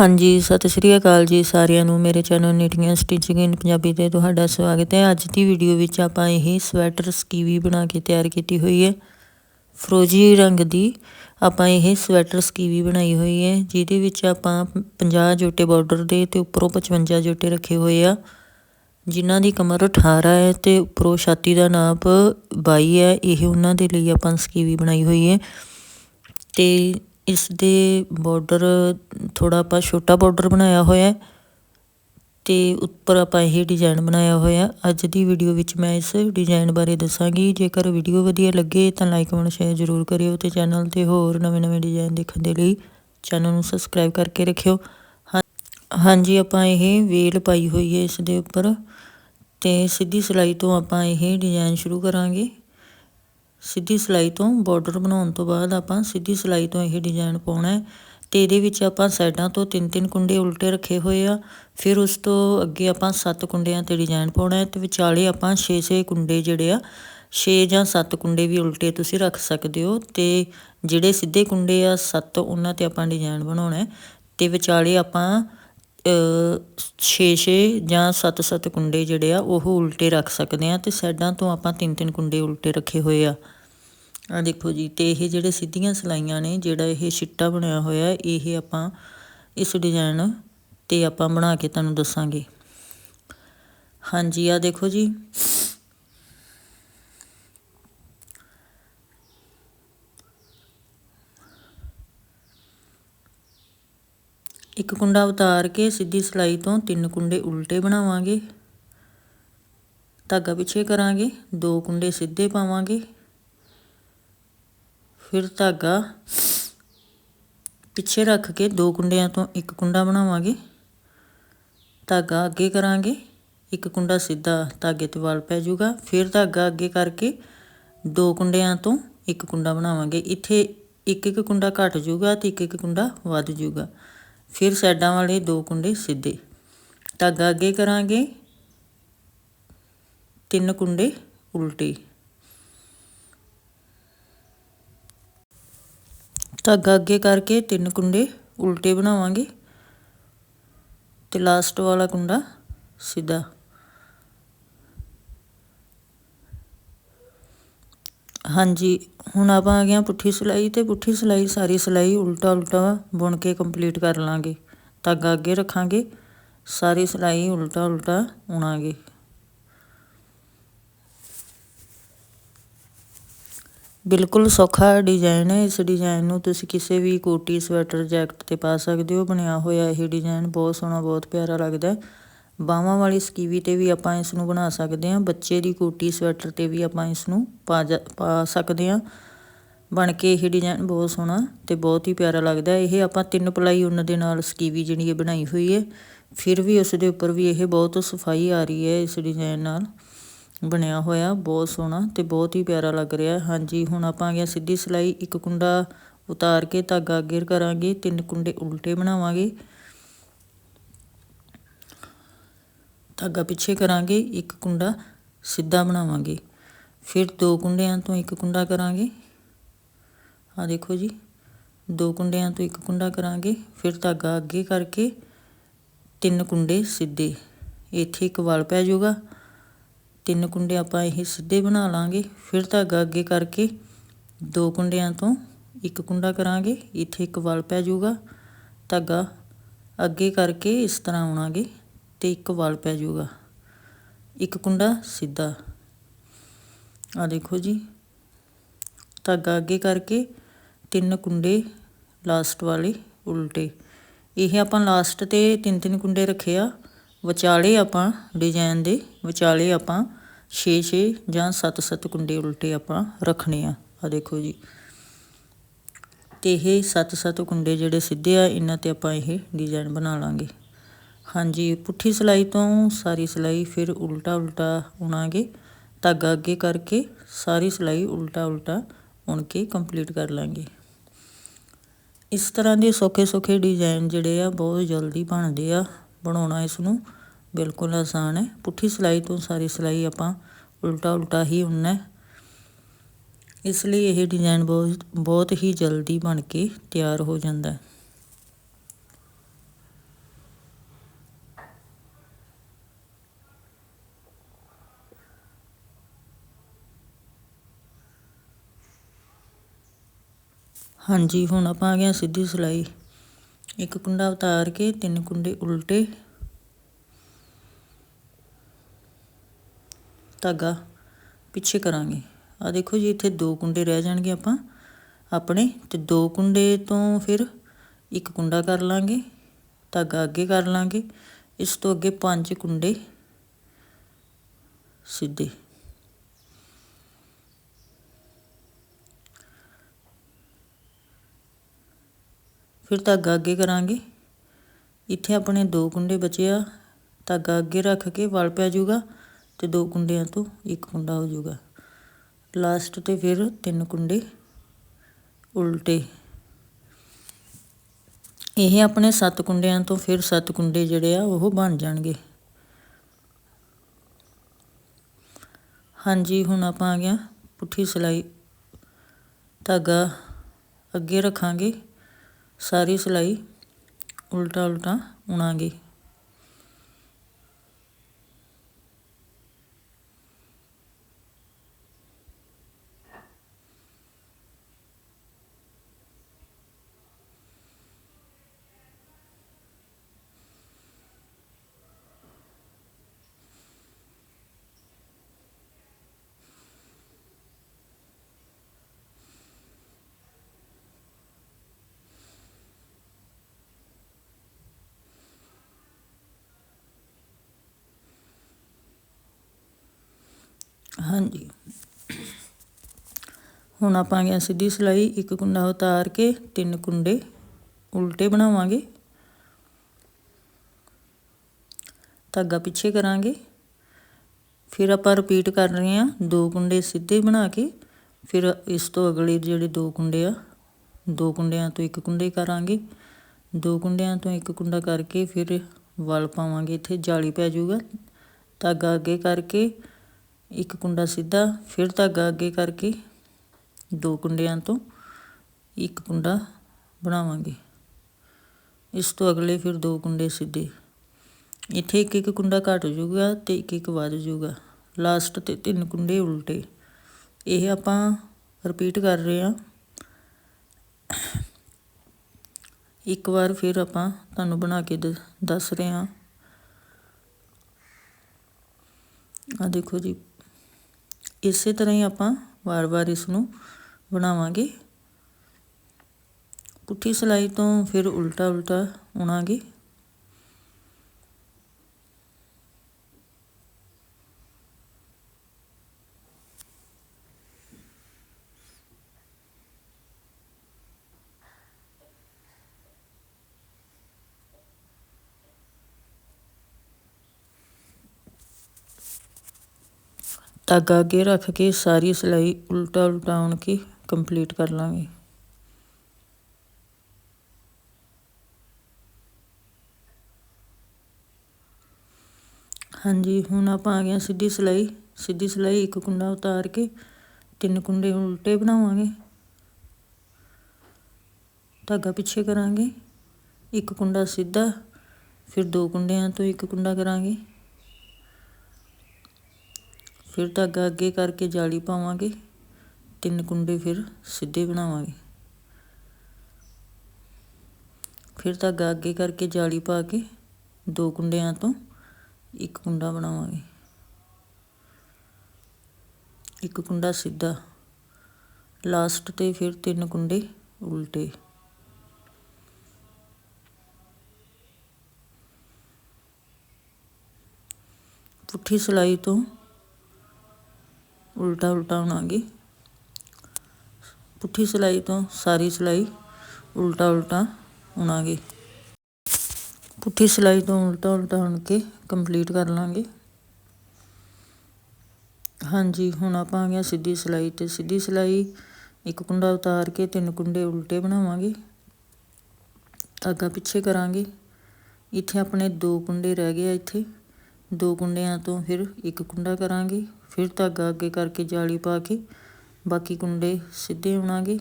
ਹਾਂਜੀ, ਸਤਿ ਸ਼੍ਰੀ ਅਕਾਲ ਜੀ ਸਾਰਿਆਂ ਨੂੰ। ਮੇਰੇ ਚੈਨਲ ਨੀਟੀਆਂ ਸਟਿਚਿੰਗ ਇਨ ਪੰਜਾਬੀ ਤੇ ਤੁਹਾਡਾ ਸਵਾਗਤ ਹੈ। ਅੱਜ ਦੀ ਵੀਡੀਓ ਵਿੱਚ ਆਪਾਂ ਇਹ ਸਵੈਟਰ ਸਕੀਵੀ ਬਣਾ ਕੇ ਤਿਆਰ ਕੀਤੀ ਹੋਈ ਹੈ। ਫਰੋਜੀ ਰੰਗ ਦੀ ਆਪਾਂ ਇਹ ਸਵੈਟਰ ਸਕੀਵੀ ਬਣਾਈ ਹੋਈ ਹੈ, ਜਿਹਦੇ ਵਿੱਚ ਆਪਾਂ 50 ਜੋਟੇ ਬਾਰਡਰ ਦੇ ਤੇ ਉੱਪਰੋਂ 55 ਜੋਟੇ ਰੱਖੇ ਹੋਏ ਆ। ਜਿਨ੍ਹਾਂ ਦੀ ਕਮਰ 18 ਹੈ ਤੇ ਉੱਪਰੋਂ ਛਾਤੀ ਦਾ ਨਾਪ 22 ਹੈ। ਇਹ ਉਹਨਾਂ ਦੇ ਲਈ ਆਪਾਂ ਸਕੀਵੀ ਬਣਾਈ ਹੋਈ ਹੈ। ਤੇ ਇਸ ਦੇ ਬਾਰਡਰ ਥੋੜ੍ਹਾ ਆਪਾਂ ਛੋਟਾ ਬਾਰਡਰ ਬਣਾਇਆ ਹੋਇਆ ਅਤੇ ਉੱਪਰ ਆਪਾਂ ਇਹ ਡਿਜ਼ਾਈਨ ਬਣਾਇਆ ਹੋਇਆ ਅੱਜ ਦੀ ਵੀਡੀਓ ਵਿੱਚ ਮੈਂ ਇਸ ਡਿਜ਼ਾਈਨ ਬਾਰੇ ਦੱਸਾਂਗੀ। ਜੇਕਰ ਵੀਡੀਓ ਵਧੀਆ ਲੱਗੇ ਤਾਂ ਲਾਈਕ ਕਮੈਂਟ ਸ਼ੇਅਰ ਜ਼ਰੂਰ ਕਰਿਓ ਤੇ ਚੈਨਲ ਤੇ ਹੋਰ ਨਵੇਂ-ਨਵੇਂ ਡਿਜ਼ਾਈਨ ਦੇਖਣ ਦੇ ਲਈ ਚੈਨਲ ਨੂੰ ਸਬਸਕ੍ਰਾਈਬ ਕਰਕੇ ਰੱਖਿਓ। ਹਾਂਜੀ, ਆਪਾਂ ਇਹ ਵੇਲ ਪਾਈ ਹੋਈ ਹੈ ਇਸ ਦੇ ਉੱਪਰ ਤੇ ਸਿੱਧੀ ਸਿਲਾਈ ਤੋਂ ਆਪਾਂ ਇਹ ਡਿਜ਼ਾਈਨ ਸ਼ੁਰੂ ਕਰਾਂਗੇ। ਸਿੱਧੀ ਸਿਲਾਈ ਤੋਂ ਬਾਰਡਰ ਬਣਾਉਣ ਤੋਂ ਬਾਅਦ ਆਪਾਂ ਸਿੱਧੀ ਸਿਲਾਈ ਤੋਂ ਇਹ ਡਿਜ਼ਾਈਨ ਪਾਉਣਾ ਹੈ ਤੇ ਇਹਦੇ ਵਿੱਚ ਆਪਾਂ ਸਾਈਡਾਂ ਤੋਂ ਤਿੰਨ ਤਿੰਨ ਕੁੰਡੇ ਉਲਟੇ ਰੱਖੇ ਹੋਏ ਆ। ਫਿਰ ਉਸ ਤੋਂ ਅੱਗੇ ਆਪਾਂ ਸੱਤ ਕੁੰਡਿਆਂ ਤੇ ਡਿਜ਼ਾਈਨ ਪਾਉਣਾ ਹੈ ਤੇ ਵਿਚਾਲੇ ਆਪਾਂ 6-6 ਕੁੰਡੇ ਜਿਹੜੇ ਆ 6 ਜਾਂ 7 ਕੁੰਡੇ ਵੀ ਉਲਟੇ ਤੁਸੀਂ ਰੱਖ ਸਕਦੇ ਹੋ ਤੇ ਜਿਹੜੇ ਸਿੱਧੇ ਕੁੰਡੇ ਆ 7 ਉਹਨਾਂ ਤੇ ਆਪਾਂ ਡਿਜ਼ਾਈਨ ਬਣਾਉਣਾ ਹੈ ਤੇ ਵਿਚਾਲੇ ਆਪਾਂ 6-6 ਜਾਂ 7-7 ਕੁੰਡੇ ਜਿਹੜੇ ਆ ਉਹ ਉਲਟੇ ਰੱਖ ਸਕਦੇ ਆ ਤੇ ਸਾਈਡਾਂ ਤੋਂ ਆਪਾਂ ਤਿੰਨ ਤਿੰਨ ਕੁੰਡੇ ਉਲਟੇ ਰੱਖੇ ਹੋਏ ਆ। ਆ ਦੇਖੋ ਜੀ, ਤੇ ਇਹ ਜਿਹੜੇ ਸਿੱਧੀਆਂ ਸਲਾਈਆਂ ਨੇ, ਜਿਹੜਾ ਇਹ ਛਿੱਟਾ ਬਣਿਆ ਹੋਇਆ, ਇਹ ਆਪਾਂ ਇਸ ਡਿਜ਼ਾਈਨ ਤੇ ਆਪਾਂ ਬਣਾ ਕੇ ਤੁਹਾਨੂੰ ਦੱਸਾਂਗੇ। ਹਾਂਜੀ ਆ ਦੇਖੋ ਜੀ। ਇੱਕ ਕੁੰਡਾ ਉਤਾਰ ਕੇ ਸਿੱਧੀ ਸਲਾਈ ਤੋਂ ਤਿੰਨ ਕੁੰਡੇ ਉਲਟੇ ਬਣਾਵਾਂਗੇ। ਧਾਗਾ ਪਿੱਛੇ ਕਰਾਂਗੇ, ਦੋ ਕੁੰਡੇ ਸਿੱਧੇ ਪਾਵਾਂਗੇ। ਫਿਰ ਧਾਗਾ ਪਿੱਛੇ ਰੱਖ ਕੇ ਦੋ ਕੁੰਡਿਆਂ ਤੋਂ ਇੱਕ ਕੁੰਡਾ ਬਣਾਵਾਂਗੇ। ਧਾਗਾ ਅੱਗੇ ਕਰਾਂਗੇ, ਇੱਕ ਕੁੰਡਾ ਸਿੱਧਾ ਧਾਗੇ ਤੇ ਵਾਲ ਪੈ ਜਾਊਗਾ। ਫਿਰ ਧਾਗਾ ਅੱਗੇ ਕਰਕੇ ਦੋ ਕੁੰਡਿਆਂ ਤੋਂ ਇੱਕ ਕੁੰਡਾ ਬਣਾਵਾਂਗੇ। ਇੱਥੇ ਇੱਕ ਇੱਕ ਕੁੰਡਾ ਘਟ ਜਾਊਗਾ ਤੇ ਇੱਕ ਇੱਕ ਕੁੰਡਾ ਵੱਧ ਜਾਊਗਾ। ਫਿਰ ਸਾਈਡਾਂ ਵਾਲੇ ਦੋ ਕੁੰਡੇ ਸਿੱਧੇ। ਧਾਗਾ ਅੱਗੇ ਕਰਾਂਗੇ, ਤਿੰਨ ਕੁੰਡੇ ਉਲਟੇ। ਧਾਗਾ ਅੱਗੇ ਕਰਕੇ ਤਿੰਨ ਕੁੰਡੇ ਉਲਟੇ ਬਣਾਵਾਂਗੇ। ਤੇ ਲਾਸਟ ਵਾਲਾ ਕੁੰਡਾ ਸਿੱਧਾ। ਹਾਂਜੀ, ਹੁਣ ਆਪਾਂ ਆ ਗਏ ਪੁੱਠੀ ਸਿਲਾਈ ਤੇ ਪੁੱਠੀ ਸਿਲਾਈ ਸਾਰੀ ਸਿਲਾਈ ਉਲਟਾ ਉਲਟਾ ਬੁਣ ਕੇ ਕੰਪਲੀਟ ਕਰ ਲਾਂਗੇ। ਧਾਗਾ ਅੱਗੇ ਰੱਖਾਂਗੇ, ਸਾਰੀ ਸਿਲਾਈ ਉਲਟਾ ਉਲਟਾ ਉਣਾਂਗੇ ਬਿਲਕੁਲ ਸੌਖਾ ਡਿਜ਼ਾਈਨ ਹੈ। ਇਸ ਡਿਜ਼ਾਈਨ ਨੂੰ ਤੁਸੀਂ ਕਿਸੇ ਵੀ ਕੋਟੀ, ਸਵੈਟਰ, ਜੈਕਟ ਤੇ ਪਾ ਸਕਦੇ ਹੋ। ਬਣਿਆ ਹੋਇਆ ਇਹ ਡਿਜ਼ਾਈਨ ਬਹੁਤ ਸੋਹਣਾ, ਬਹੁਤ ਪਿਆਰਾ ਲੱਗਦਾ ਹੈ। ਬਾਹਾਂ ਵਾਲੀ ਸਕੀਵੀ ਤੇ ਵੀ ਆਪਾਂ ਇਸ ਨੂੰ ਬਣਾ ਸਕਦੇ ਹਾਂ। ਬੱਚੇ ਦੀ ਕੋਟੀ, ਸਵੈਟਰ ਤੇ ਵੀ ਆਪਾਂ ਇਸ ਨੂੰ ਪਾ ਪਾ ਸਕਦੇ ਹਾਂ। ਬਣ ਕੇ ਇਹ ਡਿਜ਼ਾਈਨ ਬਹੁਤ ਸੋਹਣਾ ਤੇ ਬਹੁਤ ਹੀ ਪਿਆਰਾ ਲੱਗਦਾ ਇਹ ਆਪਾਂ ਤਿੰਨ ਪਲਾਈ ਉੱਨ ਦੇ ਨਾਲ ਸਕੀਵੀ ਜਿਹੜੀ ਇਹ ਬਣਾਈ ਹੋਈ ਹੈ। ਫਿਰ ਵੀ ਉਸ ਦੇ ਉੱਪਰ ਵੀ ਇਹ ਬਹੁਤ ਸਫ਼ਾਈ ਆ ਰਹੀ ਹੈ ਇਸ ਡਿਜ਼ਾਈਨ ਨਾਲ। ਬਣਿਆ ਹੋਇਆ, ਬਹੁਤ ਸੋਹਣਾ ਤੇ ਬਹੁਤ ਹੀ ਪਿਆਰਾ ਲੱਗ ਰਿਹਾ। ਹਾਂਜੀ, ਹੁਣ ਆਪਾਂ ਆ ਗਿਆ ਸਿੱਧੀ ਸਿਲਾਈ, ਇੱਕ ਕੁੰਡਾ ਉਤਾਰ ਕੇ ਧਾਗਾ ਅੱਗੇ ਕਰਾਂਗੇ, ਤਿੰਨ ਕੁੰਡੇ ਉਲਟੇ ਬਣਾਵਾਂਗੇ। ਧਾਗਾ ਪਿੱਛੇ ਕਰਾਂਗੇ, ਇੱਕ ਕੁੰਡਾ ਸਿੱਧਾ ਬਣਾਵਾਂਗੇ। ਫਿਰ ਦੋ ਕੁੰਡਿਆਂ ਤੋਂ ਇੱਕ ਕੁੰਡਾ ਕਰਾਂਗੇ। ਆ ਦੇਖੋ ਜੀ, ਦੋ ਕੁੰਡਿਆਂ ਤੋਂ ਇੱਕ ਕੁੰਡਾ ਕਰਾਂਗੇ, ਫਿਰ ਧਾਗਾ ਅੱਗੇ ਕਰਕੇ ਤਿੰਨ ਕੁੰਡੇ ਸਿੱਧੇ। ਇੱਥੇ ਇੱਕ ਵਲ ਪੈ ਜਾਊਗਾ ਤਿੰਨ ਕੁੰਡੇ ਆਪਾਂ ਇਹ ਸਿੱਧੇ ਬਣਾ ਲਾਂਗੇ। ਫਿਰ ਧਾਗਾ ਅੱਗੇ ਕਰਕੇ ਦੋ ਕੁੰਡਿਆਂ ਤੋਂ ਇੱਕ ਕੁੰਡਾ ਕਰਾਂਗੇ। ਇੱਥੇ ਇੱਕ ਵਲ ਪੈ ਜਾਊਗਾ। ਧਾਗਾ ਅੱਗੇ ਕਰਕੇ ਇਸ ਤਰ੍ਹਾਂ ਆਉਣਾਗੇ ਤੇ ਇੱਕ ਵਲ ਪੈ ਜਾਊਗਾ। ਇੱਕ ਕੁੰਡਾ ਸਿੱਧਾ। ਆ ਦੇਖੋ ਜੀ। ਧਾਗਾ ਅੱਗੇ ਕਰਕੇ ਤਿੰਨ ਕੁੰਡੇ ਲਾਸਟ ਵਾਲੇ, ਉਲਟੇ। ਇਹ ਆਪਾਂ ਲਾਸਟ ਤੇ ਤਿੰਨ ਤਿੰਨ ਕੁੰਡੇ ਰੱਖੇ ਆ। ਵਿਚਾਲੇ ਆਪਾਂ ਡਿਜ਼ਾਈਨ ਦੇ ਵਿਚਾਲੇ ਆਪਾਂ 6-6 ਜਾਂ 7-7 ਕੁੰਡੇ ਉਲਟੇ ਆਪਾਂ ਰੱਖਣੇ ਆ। ਆ ਦੇਖੋ ਜੀ। ਤੇ ਇਹ 7-7 ਕੁੰਡੇ ਜਿਹੜੇ ਸਿੱਧੇ ਆ, ਇਹਨਾਂ ਤੇ ਆਪਾਂ ਇਹ ਡਿਜ਼ਾਈਨ ਬਣਾ ਲਾਂਗੇ। ਹਾਂਜੀ, ਪੁੱਠੀ ਸਲਾਈ ਤੋਂ ਸਾਰੀ ਸਲਾਈ ਫਿਰ ਉਲਟਾ ਉਲਟਾ ਉਣਾਂਗੇ। ਧਾਗਾ ਅੱਗੇ ਕਰਕੇ ਸਾਰੀ ਸਲਾਈ ਉਲਟਾ ਉਲਟਾ ਉਣ ਕੇ ਕੰਪਲੀਟ ਕਰ ਲਾਂਗੇ। ਇਸ ਤਰ੍ਹਾਂ ਦੇ ਸੌਖੇ ਸੌਖੇ ਡਿਜ਼ਾਈਨ ਜਿਹੜੇ ਆ, ਬਹੁਤ ਜਲਦੀ ਬਣਦੇ ਆ। ਬਣਾਉਣਾ ਇਸ ਨੂੰ ਬਿਲਕੁਲ ਆਸਾਨ ਹੈ ਪੁੱਠੀ ਸਿਲਾਈ ਤੋਂ ਸਾਰੀ ਸਿਲਾਈ ਆਪਾਂ ਉਲਟਾ ਉਲਟਾ ਹੀ ਉਣਨਾ ਇਸ ਲਈ ਇਹ ਡਿਜ਼ਾਈਨ ਬਹੁਤ ਬਹੁਤ ਹੀ ਜਲਦੀ ਬਣ ਕੇ ਤਿਆਰ ਹੋ ਜਾਂਦਾ ਹੈ ਹਾਂਜੀ ਹੁਣ ਆਪਾਂ ਆ ਗਏ ਸਿੱਧੀ ਸਿਲਾਈ ਇੱਕ ਕੁੰਡਾ ਉਤਾਰ ਕੇ, ਤਿੰਨ ਕੁੰਡੇ ਉਲਟੇ। ਧਾਗਾ ਪਿੱਛੇ ਕਰਾਂਗੇ। ਆ ਦੇਖੋ ਜੀ, ਇੱਥੇ ਦੋ ਕੁੰਡੇ ਰਹਿ ਜਾਣਗੇ ਆਪਾਂ। ਆਪਣੇ ਤੇ ਦੋ ਕੁੰਡੇ ਤੋਂ ਫਿਰ ਇੱਕ ਕੁੰਡਾ ਕਰ ਲਾਂਗੇ, ਧਾਗਾ ਅੱਗੇ ਕਰ ਲਾਂਗੇ। ਇਸ ਤੋਂ ਅੱਗੇ ਪੰਜ ਕੁੰਡੇ ਸਿੱਧੇ। ਫਿਰ ਧਾਗਾ ਅੱਗੇ ਕਰਾਂਗੇ। ਇੱਥੇ ਆਪਣੇ ਦੋ ਕੁੰਡੇ ਬਚੇ ਆ। ਧਾਗਾ ਅੱਗੇ ਰੱਖ ਕੇ ਵਲ ਪੈ ਜਾਊਗਾ ਤੇ ਦੋ ਕੁੰਡਿਆਂ ਤੋਂ ਇੱਕ ਕੁੰਡਾ ਹੋ ਜਾਊਗਾ। ਲਾਸਟ ਤੇ ਫਿਰ ਤਿੰਨ ਕੁੰਡੇ ਉਲਟੇ। ਇਹ ਆਪਣੇ ਸੱਤ ਕੁੰਡਿਆਂ ਤੋਂ ਫਿਰ ਸੱਤ ਕੁੰਡੇ ਜਿਹੜੇ ਆ ਉਹ ਬਣ ਜਾਣਗੇ। ਹਾਂਜੀ, ਹੁਣ ਆਪਾਂ ਆ ਗਿਆ ਪੁੱਠੀ ਸਿਲਾਈ। ਧਾਗਾ ਅੱਗੇ ਰੱਖਾਂਗੇ। ਸਾਰੀ ਸਿਲਾਈ ਉਲਟਾ ਉਲਟਾ ਉਣਾਂਗੇ ਹਾਂਜੀ। ਹੁਣ ਆਪਾਂ ਆ ਗਿਆ ਸਿੱਧੀ ਸਿਲਾਈ, ਇੱਕ ਕੁੰਡਾ ਉਤਾਰ ਕੇ ਤਿੰਨ ਕੁੰਡੇ ਉਲਟੇ ਬਣਾਵਾਂਗੇ। ਧਾਗਾ ਪਿੱਛੇ ਕਰਾਂਗੇ। ਫਿਰ ਆਪਾਂ ਰਿਪੀਟ ਕਰ ਰਹੇ ਹਾਂ ਦੋ ਕੁੰਡੇ ਸਿੱਧੇ ਬਣਾ ਕੇ। ਫਿਰ ਇਸ ਤੋਂ ਅਗਲੇ ਜਿਹੜੇ ਦੋ ਕੁੰਡੇ ਆ, ਦੋ ਕੁੰਡਿਆਂ ਤੋਂ ਇੱਕ ਕੁੰਡੇ ਕਰਾਂਗੇ। ਦੋ ਕੁੰਡਿਆਂ ਤੋਂ ਇੱਕ ਕੁੰਡਾ ਕਰਕੇ ਫਿਰ ਵਲ ਪਾਵਾਂਗੇ, ਇੱਥੇ ਜਾਲੀ ਪੈ ਜਾਊਗਾ। ਧਾਗਾ ਅੱਗੇ ਕਰਕੇ ਇੱਕ ਕੁੰਡਾ ਸਿੱਧਾ, ਫਿਰ ਧਾਗਾ ਅੱਗੇ ਕਰਕੇ ਦੋ ਕੁੰਡਿਆਂ ਤੋਂ ਇੱਕ ਕੁੰਡਾ ਬਣਾਵਾਂਗੇ। ਇਸ ਤੋਂ ਅਗਲੇ ਫਿਰ ਦੋ ਕੁੰਡੇ ਸਿੱਧੇ। ਇੱਥੇ ਇੱਕ ਇੱਕ ਕੁੰਡਾ ਘਟ ਜਾਊਗਾ ਤੇ ਇੱਕ ਇੱਕ ਵੱਧ ਜਾਊਗਾ। ਲਾਸਟ ਤੇ ਤਿੰਨ ਕੁੰਡੇ ਉਲਟੇ। ਇਹ ਆਪਾਂ ਰਿਪੀਟ ਕਰ ਰਹੇ ਹਾਂ। ਇੱਕ ਵਾਰ ਫਿਰ ਆਪਾਂ ਤੁਹਾਨੂੰ ਬਣਾ ਕੇ ਦ- ਦੱਸ ਰਹੇ ਹਾਂ। ਆ ਦੇਖੋ ਜੀ। ਇਸੇ ਤਰ੍ਹਾਂ ਹੀ ਆਪਾਂ ਵਾਰ-ਵਾਰ ਇਸ ਨੂੰ ਬਣਾਵਾਂਗੇ। ਪੁੱਠੀ ਸਿਲਾਈ ਤੋਂ ਫਿਰ ਉਲਟਾ ਉਲਟਾ ਉਣਾਂਗੇ ਧਾਗਾ ਅੱਗੇ ਰੱਖ ਕੇ ਸਾਰੀ ਸਿਲਾਈ ਉਲਟਾ ਉਲਟਾ ਉਣ ਕੇ ਕੰਪਲੀਟ ਕਰ ਲਾਂਗੇ ਹਾਂਜੀ ਹੁਣ ਆਪਾਂ ਆ ਗਏ ਹਾਂ ਸਿੱਧੀ ਸਿਲਾਈ ਸਿੱਧੀ ਸਿਲਾਈ ਇੱਕ ਕੁੰਡਾ ਉਤਾਰ ਕੇ ਤਿੰਨ ਕੁੰਡੇ ਉਲਟੇ ਬਣਾਵਾਂਗੇ ਧਾਗਾ ਪਿੱਛੇ ਕਰਾਂਗੇ ਇੱਕ ਕੁੰਡਾ ਸਿੱਧਾ ਫਿਰ ਦੋ ਕੁੰਡਿਆਂ ਤੋਂ ਇੱਕ ਕੁੰਡਾ ਕਰਾਂਗੇ ਫਿਰ ਧਾਗਾ ਅੱਗੇ ਕਰਕੇ ਜਾਲੀ ਪਾਵਾਂਗੇ, ਤਿੰਨ ਕੁੰਡੇ ਫਿਰ ਸਿੱਧੇ ਬਣਾਵਾਂਗੇ। ਫਿਰ ਧਾਗਾ ਅੱਗੇ ਕਰਕੇ ਜਾਲੀ ਪਾ ਕੇ ਦੋ ਕੁੰਡਿਆਂ ਤੋਂ ਇੱਕ ਕੁੰਡਾ ਬਣਾਵਾਂਗੇ। ਇੱਕ ਕੁੰਡਾ ਸਿੱਧਾ। ਲਾਸਟ ਤੇ ਫਿਰ ਤਿੰਨ ਕੁੰਡੇ ਉਲਟੇ। ਪੁੱਠੀ ਸਿਲਾਈ ਤੋਂ ਉਲਟਾ ਉਲਟਾ ਉਣਾਂਗੇ ਪੁੱਠੀ ਸਿਲਾਈ ਤੋਂ ਸਾਰੀ ਸਿਲਾਈ ਉਲਟਾ ਉਲਟਾ ਉਣਾਂਗੇ ਪੁੱਠੀ ਸਿਲਾਈ ਤੋਂ ਉਲਟਾ ਉਲਟਾ ਉਣ ਕੇ ਕੰਪਲੀਟ ਕਰ ਲਾਂਗੇ ਹਾਂਜੀ ਹੁਣ ਆਪਾਂ ਆ ਗਿਆ ਸਿੱਧੀ ਸਿਲਾਈ ਤੇ ਸਿੱਧੀ ਸਿਲਾਈ ਇੱਕ ਕੁੰਡਾ ਉਤਾਰ ਕੇ ਤਿੰਨ ਕੁੰਡੇ ਉਲਟੇ ਬਣਾਵਾਂਗੇ ਧਾਗਾ ਪਿੱਛੇ ਕਰਾਂਗੇ ਇੱਥੇ ਆਪਣੇ ਦੋ ਕੁੰਡੇ ਰਹਿ ਗਏ ਆ ਇੱਥੇ ਦੋ ਕੁੰਡਿਆਂ ਤੋਂ ਫਿਰ ਇੱਕ ਕੁੰਡਾ ਕਰਾਂਗੇ ਫਿਰ ਧਾਗਾ ਅੱਗੇ ਕਰਕੇ ਜਾਲੀ ਪਾ ਕੇ ਬਾਕੀ ਕੁੰਡੇ ਸਿੱਧੇ ਉਣਾਂਗੇ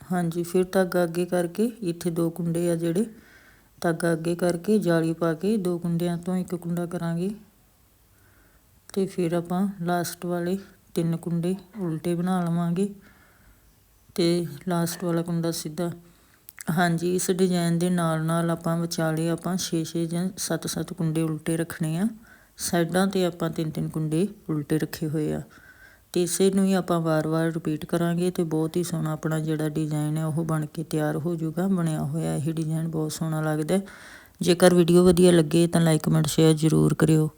ਹਾਂਜੀ, ਫਿਰ ਧਾਗਾ ਅੱਗੇ ਕਰਕੇ ਇੱਥੇ ਦੋ ਕੁੰਡੇ ਆ ਜਿਹੜੇ। ਧਾਗਾ ਅੱਗੇ ਕਰਕੇ ਜਾਲੀ ਪਾ ਕੇ ਦੋ ਕੁੰਡਿਆਂ ਤੋਂ ਇੱਕ ਕੁੰਡਾ ਕਰਾਂਗੇ। ਤੇ ਫਿਰ ਆਪਾਂ ਲਾਸਟ ਵਾਲੇ ਤਿੰਨ ਕੁੰਡੇ ਉਲਟੇ ਬਣਾ ਲਵਾਂਗੇ। ਤੇ ਲਾਸਟ ਵਾਲਾ ਕੁੰਡਾ ਸਿੱਧਾ ਹਾਂਜੀ, ਇਸ ਡਿਜ਼ਾਈਨ ਦੇ ਨਾਲ ਨਾਲ ਆਪਾਂ ਵਿਚਾਲੇ ਆਪਾਂ 6-6 ਜਾਂ 7-7 ਕੁੰਡੇ ਉਲਟੇ ਰੱਖਣੇ ਆ। ਸਾਈਡਾਂ ਤੇ ਆਪਾਂ ਤਿੰਨ ਤਿੰਨ ਕੁੰਡੇ ਉਲਟੇ ਰੱਖੇ ਹੋਏ ਆ। ਤੇ ਇਸੇ ਨੂੰ ਹੀ ਆਪਾਂ ਵਾਰ-ਵਾਰ ਰਿਪੀਟ ਕਰਾਂਗੇ ਤੇ ਬਹੁਤ ਹੀ ਸੋਹਣਾ ਆਪਣਾ ਜਿਹੜਾ ਡਿਜ਼ਾਈਨ ਹੈ ਉਹ ਬਣ ਕੇ ਤਿਆਰ ਹੋ ਜਾਊਗਾ, ਬਣਿਆ ਹੋਇਆ ਇਹ ਡਿਜ਼ਾਈਨ ਬਹੁਤ ਸੋਹਣਾ ਲੱਗਦਾ। ਜੇਕਰ ਵੀਡੀਓ ਵਧੀਆ ਲੱਗੇ ਤਾਂ ਲਾਈਕ ਕਮੈਂਟ ਸ਼ੇਅਰ ਜ਼ਰੂਰ ਕਰਿਓ।